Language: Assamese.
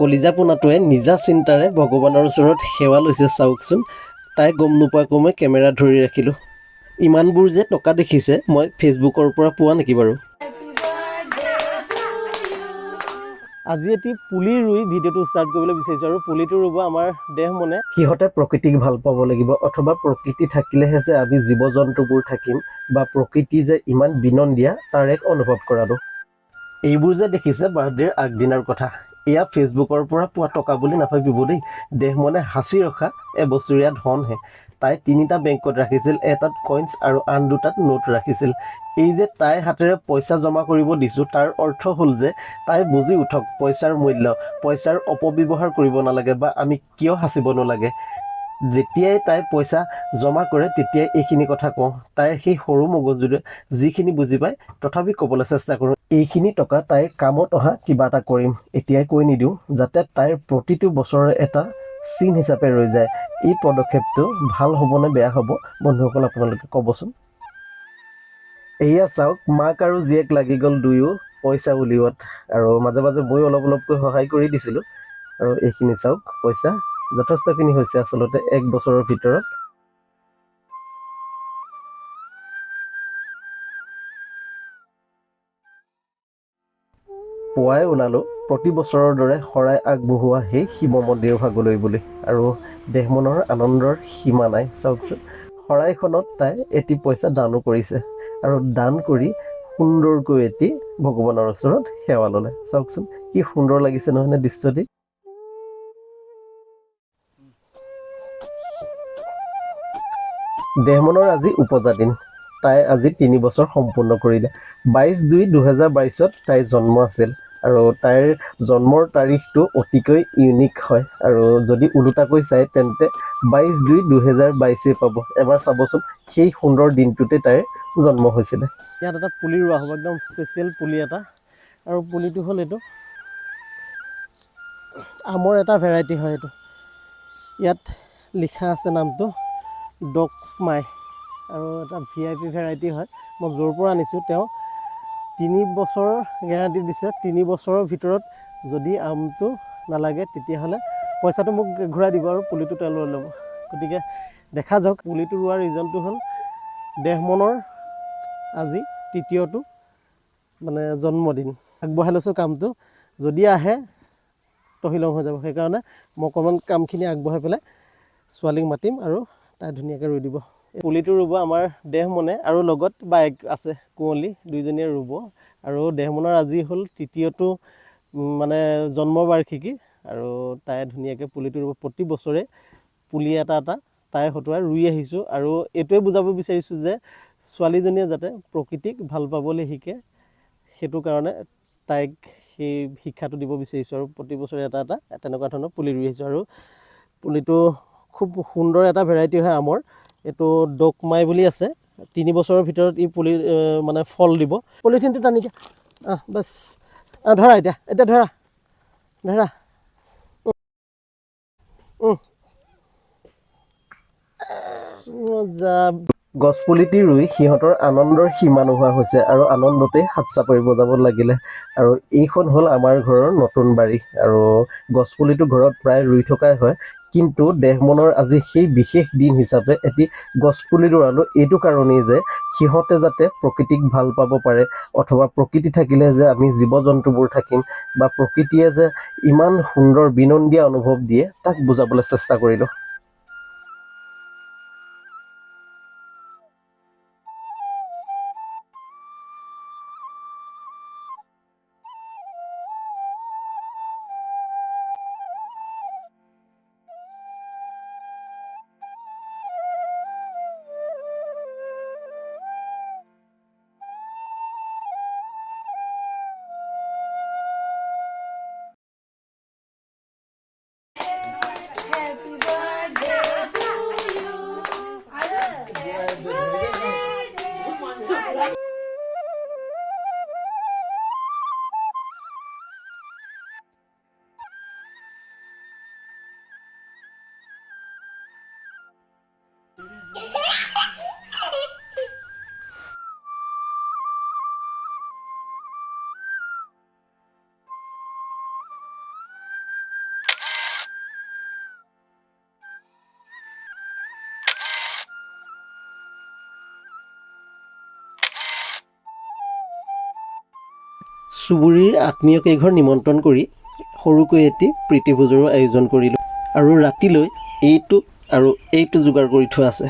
কলিজা পোনাটোৱে নিজা চিন্তাৰে ভগৱানৰ ওচৰত সেৱা লৈছে চাওকচোন। তাই গম নোপোৱাকৈ মই কেমেৰা ধৰি ৰাখিলোঁ। ইমানবোৰ যে টকা দেখিছে মই ফেচবুকৰ পৰা পোৱা নেকি বাৰু? আজি এটি পুলি ৰুই ভিডিঅ'টো ষ্টাৰ্ট কৰিবলৈ বিচাৰিছোঁ আৰু পুলিটো ৰুব আমাৰ দেহ মনে। সিহঁতে প্ৰকৃতিক ভাল পাব লাগিব অথবা প্ৰকৃতি থাকিলেহে যে আমি জীৱ জন্তুবোৰ থাকিম বা প্ৰকৃতি যে ইমান বিনন্দীয়া তাৰ এক অনুভৱ কৰাটো এইবোৰ যে দেখিছে বাৰ্থডেৰ আগদিনাৰ কথা। এয়া ফেচবুকৰ পৰা পোৱা টকা বুলি নাভাবিব দেই। দেহ মনে সাঁচি ৰখা এবছৰীয়া ধনহে। তাই তিনিটা বেংকত ৰাখিছিল, এটাত কইনছ আৰু আন দুটাত নোট ৰাখিছিল। এই যে তাই হাতেৰে পইচা জমা কৰিব দিছোঁ, তাৰ অৰ্থ হ'ল যে তাই বুজি উঠক, পইচাৰ মূল্য, পইচাৰ অপব্যৱহাৰ কৰিব নালাগে বা আমি কিয় সাঁচিব নালাগে। যেতিয়াই তাই পইচা জমা কৰে, তেতিয়াই এইখিনি কথা কওঁ। তাইৰ সেই সৰু মগজুৰে যিখিনি বুজি পায়, তথাপি ক'বলৈ চেষ্টা কৰোঁ। এইখিনি টকা তাইৰ কামত অহা কিবা এটা কৰিম। এতিয়াই কৈ নিদিওঁ যাতে তাইৰ প্ৰতিটো বছৰে এটা চিন হিচাপে ৰৈ যায়। এই পদক্ষেপটো ভাল হ'বনে বেয়া হ'ব বন্ধুসকল আপোনালোকে ক'বচোন। এয়া চাওক মাক আৰু জীয়েক লাগি গ'ল দুয়ো পইচা উলিওৱাত আৰু মাজে মাজে ময়ো অলপ অলপকৈ সহায় কৰি দিছিলোঁ। আৰু এইখিনি চাওক পইচা যথেষ্টখিনি হৈছে আচলতে এক বছৰৰ ভিতৰত। পুৱাই ওলালোঁ। প্ৰতি বছৰৰ দৰে শৰাই আগবঢ়োৱা সেই শিৱ মন্দিৰ ভাগলৈ বুলি। আৰু দেহ মনৰ আনন্দৰ সীমা নাই, চাওকচোন। শৰাইখনত তাই এটি পইচা দানো কৰিছে আৰু দান কৰি সুন্দৰকৈ এটি ভগৱানৰ ওচৰত সেৱা ল'লে। চাওকচোন, কি সুন্দৰ লাগিছে নহয়নে দৃশ্যটি? দেহমনৰ আজি উপজা দিন। তাই আজি তিনি বছৰ সম্পূৰ্ণ কৰিলে। বাইছ দুই দুহেজাৰ বাইছত তাইৰ জন্ম আছিল। আৰু তাইৰ জন্মৰ তাৰিখটো অতিকৈ ইউনিক হয়। আৰু যদি ওলোটাকৈ চায় তেন্তে বাইছ দুই দুহেজাৰ বাইছেই পাব। এবাৰ চাবচোন সেই সুন্দৰ দিনটোতে তাইৰ জন্ম হৈছিলে। ইয়াত এটা পুলি ৰোৱা হ'ব একদম স্পেচিয়েল পুলি এটা। আৰু পুলিটো হ'ল এইটো। আমৰ এটা ভেৰাইটি হয় এইটো। ইয়াত লিখা আছে নামটো ডক মাই। আৰু এটা ভি আই পি ভেৰাইটি হয়। মই য'ৰ পৰা আনিছোঁ তেওঁ তিনি বছৰৰ গেৰাণ্টি দিছে তিনি বছৰৰ ভিতৰত যদি আমটো নালাগে তেতিয়াহ'লে পইচাটো মোক ঘূৰাই দিব আৰু পুলিটো তেওঁ লৈ ল'ব। গতিকে দেখা যাওক পুলিটো ৰোৱাৰ ৰিজনটো হ'ল দেহমনৰ আজি তৃতীয়টো মানে জন্মদিন। আগবঢ়াই লৈছোঁ কামটো। যদি আহে তহিলং হৈ যাব। সেইকাৰণে মই অকণমান কামখিনি আগবঢ়াই পেলাই ছোৱালীক মাতিম আৰু তাই ধুনীয়াকৈ ৰুই দিব। পুলিটো ৰুব আমাৰ দেহ মনে আৰু লগত বাইক আছে কুঁৱলী দুইজনীয়ে ৰুব। আৰু দেহ মনৰ আজি হ'ল তৃতীয়টো মানে জন্মবাৰ্ষিকী আৰু তাই ধুনীয়াকৈ পুলিটো ৰুব। প্ৰতি বছৰে পুলি এটা এটা তাই হতুৱাই ৰুই আহিছোঁ আৰু এইটোৱে বুজাব বিচাৰিছোঁ যে ছোৱালীজনীয়ে যাতে প্ৰকৃতিক ভাল পাবলৈ শিকে সেইটো কাৰণে তাইক সেই শিক্ষাটো দিব বিচাৰিছোঁ আৰু প্ৰতি বছৰে এটা এটা তেনেকুৱা ধৰণৰ পুলি ৰুই আহিছোঁ। আৰু পুলিটো খুব সুন্দৰ এটা ভেৰাইটি হয় আমৰ। এইটো ডকমাই বুলি আছে। তিনি বছৰৰ ভিতৰত ই পলি মানে ফল দিব। পলিথিনটো টানি দিয়া। অঁ বাছ। অঁ ধৰা এতিয়া। এতিয়া ধৰা। ধৰা। মজা। গছপুলিটি ৰুই সিহঁতৰ আনন্দৰ সীমা নোহোৱা হৈছে আৰু আনন্দতে হাত চাপৰি বজাব লাগিলে। আৰু এইখন হ'ল আমাৰ ঘৰৰ নতুন বাৰী। আৰু গছপুলিটো ঘৰত প্ৰায় ৰুই থকাই হয়। কিন্তু দেহ মনৰ আজি সেই বিশেষ দিন হিচাপে এটি গছপুলি ৰুৱালোঁ এইটো কাৰণেই যে সিহঁতে যাতে প্ৰকৃতিক ভালো পাব পাৰে। অথবা প্ৰকৃতি থাকিলে যে আমি জীৱ জন্তুবোৰ থাকিম বা প্ৰকৃতিয়ে যে ইমান সুন্দৰ বিনন্দীয়া অনুভৱ দিয়ে, তাক বুজাবলৈ চেষ্টা কৰিলোঁ। চুবুৰীৰ আত্মীয় কেইঘৰ নিমন্ত্ৰণ কৰি সৰুকৈ এটি প্ৰীতিভোজৰো আয়োজন কৰিলোঁ। আৰু ৰাতিলৈ এইটো আৰু এইটো যোগাৰ কৰি থোৱা আছে।